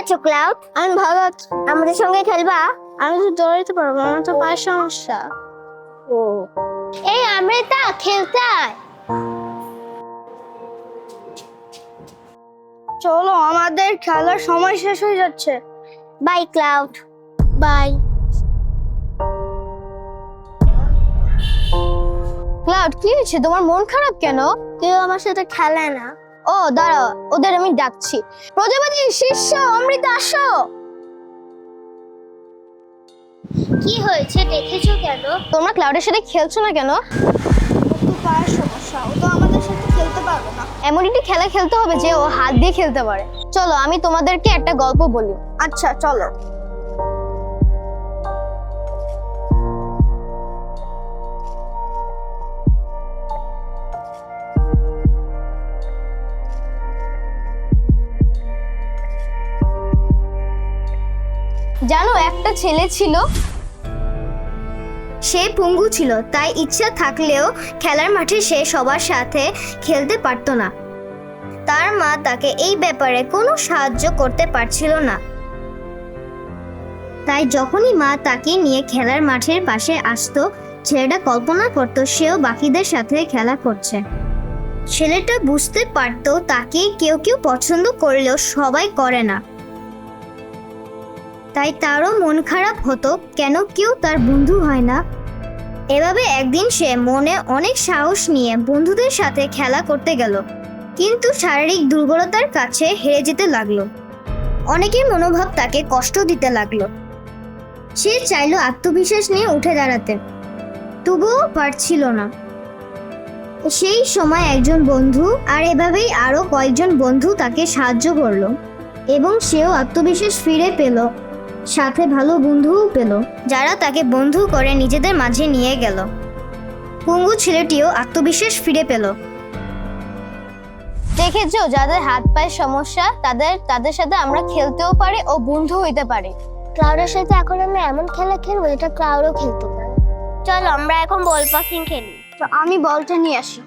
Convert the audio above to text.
আছো ক্লাউড? আমি ভালো আছি। আমাদের সঙ্গে খেলবা? আমি তো দৌড়াইতে পারব আমার তো পায়ের সমস্যা। ও। এই অমৃতা খেলতে চলো আমাদের খেলার সময় শেষ হয়ে যাচ্ছে। By cloud. বাই। ক্লাউড কি হয়েছে? তোমার মন খারাপ কেন? কেউ আমার সাথে খেলে না। ও দাঁড়াও ওদের আমি ডাকছি। প্রজাপতি শিষ্য অমৃতা আসো। কি হয়েছে দেখেছ কেন? তোমরা ক্লাউডের সাথে খেলছো না কেন? তো পায়ের সমস্যা ও তো আমাদের সাথে খেলতে পারবে না। এমন একটি খেলা খেলতে হবে যে ও হাত দিয়ে খেলতে পারে। চলো আমি তোমাদেরকে একটা গল্প বলি। আচ্ছা চলো। জানো, একটা ছেলে ছিল। সে পঙ্গু ছিল, তাই ইচ্ছা থাকলেও খেলার মাঠে সে সবার সাথে খেলতে পারতো না। তার মা তাকে এই ব্যাপারে কোনো সাহায্য করতে পারছিল না। তাই যখনই মা তাকে নিয়ে খেলার মাঠের পাশে আসতো, ছেলেটা কল্পনা করতো সেও বাকিদের সাথে খেলা করছে। ছেলেটা বুঝতে পারতো তাকে কেউ কেউ পছন্দ করলেও সবাই করে না। তাই তারও মন খারাপ হতো কেন কেউ তার বন্ধু হয় না। এভাবে একদিন সে মনে অনেক সাহস নিয়ে বন্ধুদের সাথে খেলা করতে গেল, কিন্তু শারীরিক দুর্বলতার কাছে হেরে যেতে লাগল। অনেকের মনোভাব তাকে কষ্ট দিতে লাগল। সে চাইলো আত্মবিশ্বাস নিয়ে উঠে দাঁড়াতে, তবুও পারছিল না। সেই সময় একজন বন্ধু আর এভাবেই আরও কয়েকজন বন্ধু তাকে সাহায্য করল, এবং সেও আত্মবিশ্বাস ফিরে পেল। সাথে ভালো বন্ধুও পেল। যারা তাকে বন্ধু করে নিজেদের মাঝে নিয়ে গেল। পঙ্গু ছেলেটিও আত্মবিশ্বাস ফিরে পেল। দেখেছ যাদের হাত পায়ের সমস্যা তাদের তাদের সাথে আমরা খেলতেও পারি ও বন্ধু হইতে পারি। ক্লাউডের সাথে এখন আমরা এমন খেলা খেলব এটা ক্লাউডও খেলতে পারে। চলো আমরা এখন বল পাসিং খেলি। তো আমি বলটা নিয়ে আসি।